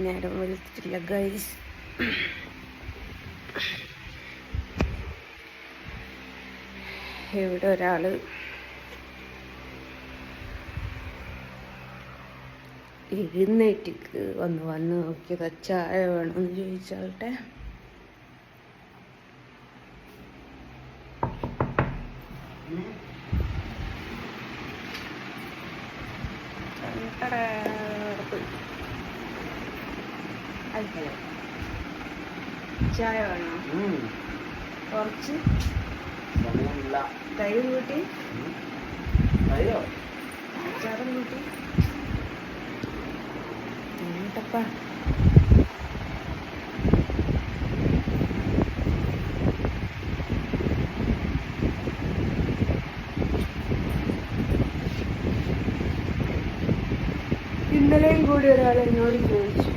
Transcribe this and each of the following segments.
നേരം വെളുത്തിട്ടില്ല ഗൈസ് ഇവിടെ ഒരാൾ എഴുന്നേറ്റിക്ക് വന്ന് വന്ന് നോക്കിയത് ചായ വേണമെന്ന് ചോദിച്ചാട്ടെ ചായ വേണോ? കുറച്ച്. തൈര് കൂട്ടി. അച്ചാറും കൂട്ടി. എന്നിട്ടപ്പാ ഇന്നലെയും കൂടി ഒരാൾ എന്നോട് ചോദിച്ചു.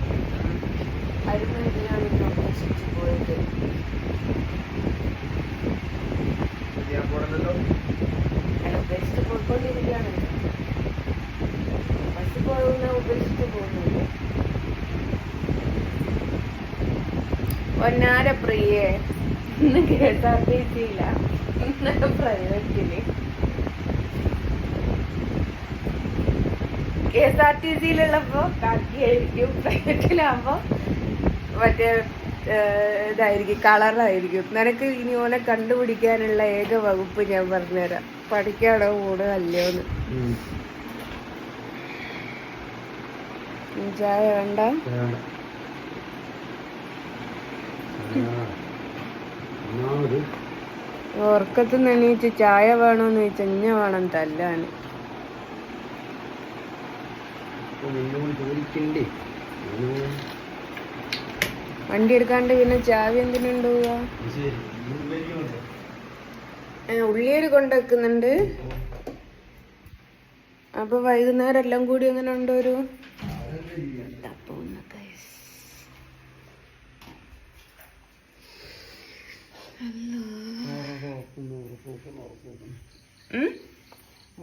പോയത്. ഉപേക്ഷിച്ച് പോയിക്കൊണ്ടിരിക്കുകയാണ്. ബസ് പോകുന്ന ഉപേക്ഷിച്ച് പോകുന്നുണ്ട്. ഒന്നാര പ്രിയേ? ഇന്ന് കെ എസ് ആർ ടി സിയില്ല ഇന്ന് പ്രൈവറ്റിൽ കെ എസ് ആർ ടി സിയിലുള്ളപ്പോ കാക്കിയായിരിക്കും. പ്രൈവറ്റിലാകുമ്പോ മറ്റേ ഇതായിരിക്കും കളറായിരിക്കും നിനക്ക് ഇനി ഓനെ കണ്ടുപിടിക്കാനുള്ള ഏക വകുപ്പ് ഞാൻ പറഞ്ഞുതരാം. പഠിക്കാണോ കൂടെ അല്ലയോന്ന് ചായ വേണ്ട? ഉറക്കത്തുനിന്ന് എണീച്ച് ചായ വേണോന്ന് ചോദിച്ചാൽ ഇഞ്ഞ വേണം ചോദിക്കണ്ടേ? ഉം. വണ്ടി എടുക്കാണ്ട് പിന്നെ ചാവി എന്തിനുണ്ടാവുക. ഉള്ളിയേര് കൊണ്ടുവെക്കുന്നുണ്ട്. അപ്പൊ വൈകുന്നേരം എല്ലാം കൂടി അങ്ങനെ ഉണ്ടൊരു?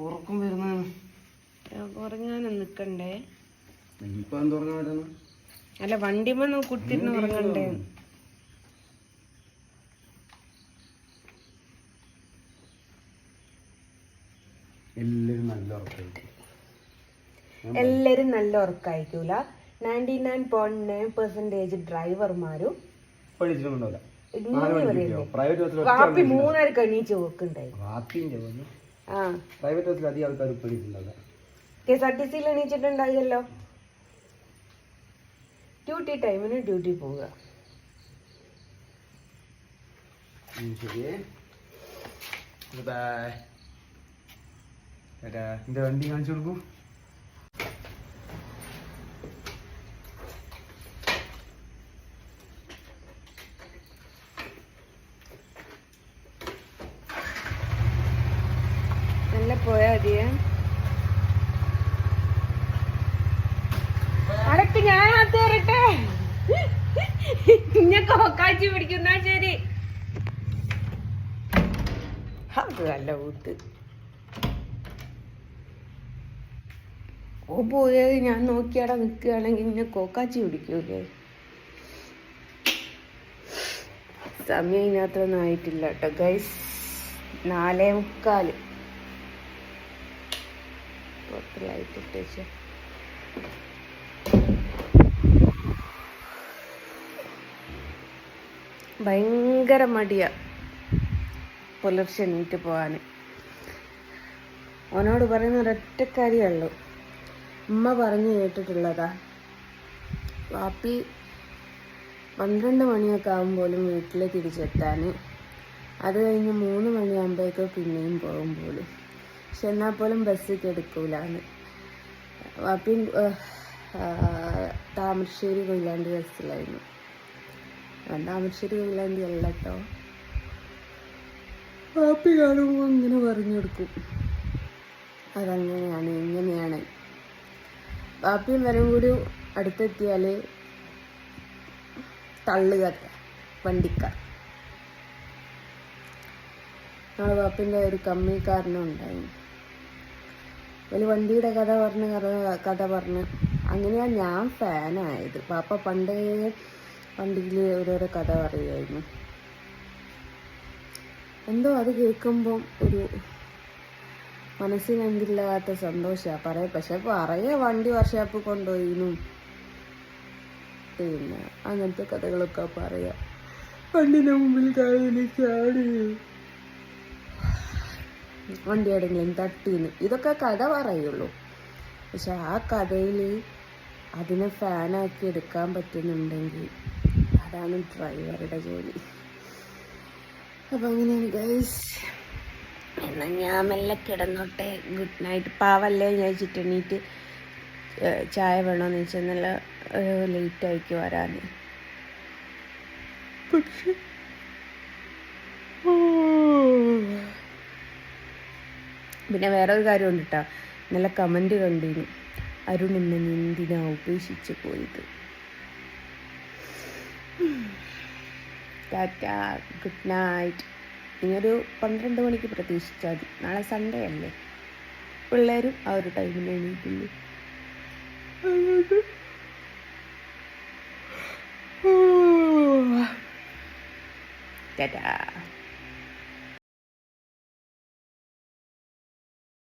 ഉറക്കം വരുന്ന ഉറങ്ങാനും നിക്കണ്ടേ? ഇപ്പൊ എന്ത് ഉറങ്ങാൻ പറ്റുന്നു അല്ല വണ്ടിമന്ന് കുത്തിരുന്ന് ഉറങ്ങണ്ടേ എല്ലാരും നല്ല ഉറക്കായിരിക്കും. എല്ലാരും നല്ല ഉറക്കായിരിക്കൂല. Ninety nine point nine percentage ഡ്രൈവർമാരും വാപ്പി മൂന്നരക്ക് എണീച്ച് കെ എസ് ആർ ടി സിയിൽ എണീച്ചിട്ടുണ്ടായല്ലോ ഡ്യൂട്ടി ടൈമിന് ഡ്യൂട്ടി പോവുക. എന്റെ വണ്ടി കാണിച്ചു കൊടുക്കൂ? നല്ല പോയാ മതിയേ. ഇന്നെ കോക്കാച്ചി പിടിക്കുന്ന. ശരി. അത് നല്ല കൂത്ത്. ഓ പോയത് ഞാൻ നോക്കിയാടെ നിൽക്കുകയാണെങ്കിൽ ഇന്നെ കോക്കാച്ചി പിടിക്കൂലേ? സമയം ഇതിനകത്തൊന്നും ആയിട്ടില്ല കേട്ടോ. ഗൈസ് നാലേ മുക്കാൽ. പുറത്ത് ലൈറ്റ് ഇട്ടേച്ച് ഭയങ്കര മടിയാ പുലർച്ചെ എണീറ്റ് പോകാൻ ഓനോട് പറയുന്ന ഒരൊറ്റ കാര്യമുള്ളൂ ഉമ്മ പറഞ്ഞു കേട്ടിട്ടുള്ളതാ. വാപ്പി പന്ത്രണ്ട് മണിയൊക്കെ ആകുമ്പോലും വീട്ടിൽ തിരിച്ചെത്താൻ അത് കഴിഞ്ഞ് മൂന്ന് മണിയാകുമ്പോഴേക്കും പിന്നെയും പോകും പോലും. പക്ഷെ എന്നാൽ പോലും ബസ് എടുക്കൂലാന്ന് വാപ്പി താമരശ്ശേരി കൊയിലാണ്ട് ബസ്സിലായിരുന്നു. താമരശ്ശേരി കൊയിലാണ്ടി അല്ല കേട്ടോ. ഹാപ്പി കാണുമ്പോൾ ഇങ്ങനെ പറഞ്ഞു കൊടുക്കും അതങ്ങനെയാണ് ഇങ്ങനെയാണ്. ബാപ്പിയും വരും കൂടി അടുത്തെത്തിയാൽ തള്ളുക വണ്ടിക്കാർ. നമ്മുടെ ബാപ്പിന്റെ ഒരു കമ്മിക്കാരനും ഉണ്ടായി. ഒരു വണ്ടിയുടെ കഥ പറഞ്ഞ് കഥ കഥ പറഞ്ഞ്. അങ്ങനെയാണ് ഞാൻ ഫാനായത് പാപ്പ പണ്ടേ വണ്ടിയിൽ ഓരോരോ കഥ പറയുമായിരുന്നു എന്തോ അത് കേൾക്കുമ്പം ഒരു മനസ്സിനെന്തില്ലാത്ത സന്തോഷമാണ് പറയാം പക്ഷെ പറയ വണ്ടി വർഷാപ്പ് കൊണ്ടുപോയിരുന്നു പിന്നെ അങ്ങനത്തെ കഥകളൊക്കെ പറയാം. വണ്ടിന്റെ മുമ്പിൽ കാലിന് ചാടി വണ്ടി എവിടെയെങ്കിലും തട്ടീന്ന്. ഇതൊക്കെ കഥ പറയുള്ളൂ. പക്ഷെ ആ കഥയിൽ അതിനെ ഫാനാക്കി എടുക്കാൻ പറ്റുന്നുണ്ടെങ്കിൽ അതാണ് ഡ്രൈവറുടെ ജോലി. അപ്പം അങ്ങനെയാണ് ഗൈസ് എന്നാൽ ഞാൻ മെല്ലെ കിടന്നോട്ടെ. ഗുഡ് നൈറ്റ് പാവല്ലേ ഞാൻ ചിറ്റണീറ്റ് ചായ വേണമെന്ന് വെച്ചാൽ നല്ല ലേറ്റ് ആയിക്ക് വരാൻ പക്ഷെ പിന്നെ വേറൊരു കാര്യം കാര്യമുണ്ട് കേട്ടോ നല്ല കമന്റ് കണ്ടിരുന്നു അരുൺ എന്നെ എന്തിനാ ഉപേക്ഷിച്ചു പോയത്. Good night. ഇനിയൊരു പന്ത്രണ്ട് മണിക്ക് പ്രതീക്ഷിച്ചാൽ മതി. നാളെ സൺഡേ അല്ലേ? പിള്ളേരും ആ ഒരു ടൈമിൽ എണീക്കുള്ളൂ ടാറ്റ.